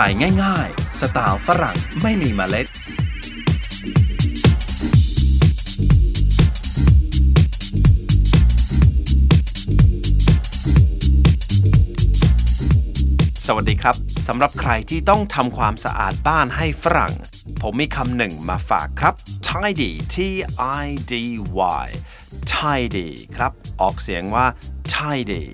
ถ่ายง่ายๆ สไตล์ฝรั่งไม่มีเมล็ด สวัสดีครับสำหรับใครที่ต้องทำความสะอาดบ้านให้ฝรั่ง ผมมีคำหนึ่งมาฝากครับ tidy t i d y tidy ครับ ออกเสียงว่า tidy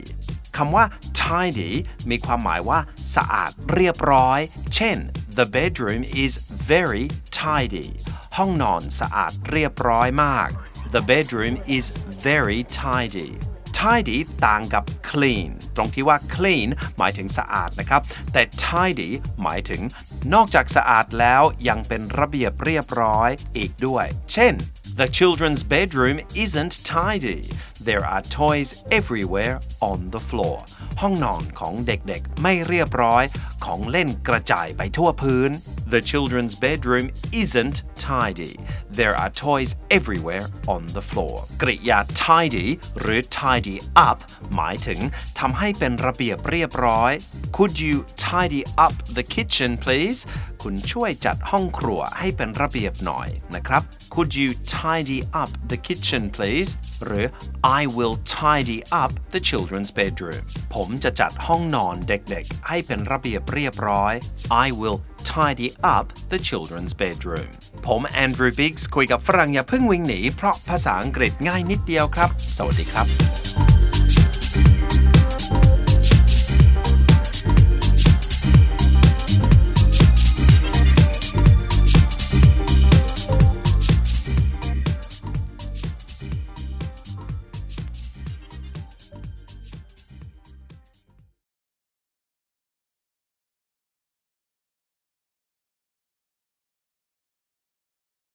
คำว่า tidy มีความหมายว่า สะอาดเรียบร้อย เช่น the bedroom is very tidy ห้องนอนสะอาดเรียบร้อยมาก the bedroom is very tidy tidy ต่างกับ clean ตรงที่ว่า clean หมายถึงสะอาดนะครับ แต่ tidy หมายถึง นอกจากสะอาดแล้วยังเป็นระเบียบเรียบร้อยอีกด้วย เช่น The children's bedroom isn't tidy. There are toys everywhere on the floor. ห้องนอนของเด็กๆ ไม่เรียบร้อย ของเล่นกระจายไปทั่วพื้น The children's bedroom isn't tidy. There are toys everywhere on the floor. กริยา tidy หรือ tidy up หมายถึงทำให้เป็นระเบียบเรียบร้อย Could you tidy up the kitchen please คุณช่วยจัดห้องครัวให้เป็นระเบียบหน่อยนะครับ Could you tidy up the kitchen please หรือ I will tidy up the children's bedroom ผมจะจัดห้องนอนเด็กๆ ให้เป็นระเบียบเรียบร้อย I will tidy up the children's bedroom ผมแอนดรูว์บิกส์คุยกับฝรั่งอย่าเพิ่งวิ่งหนี เพราะภาษาอังกฤษง่ายนิดเดียวครับ สวัสดีครับ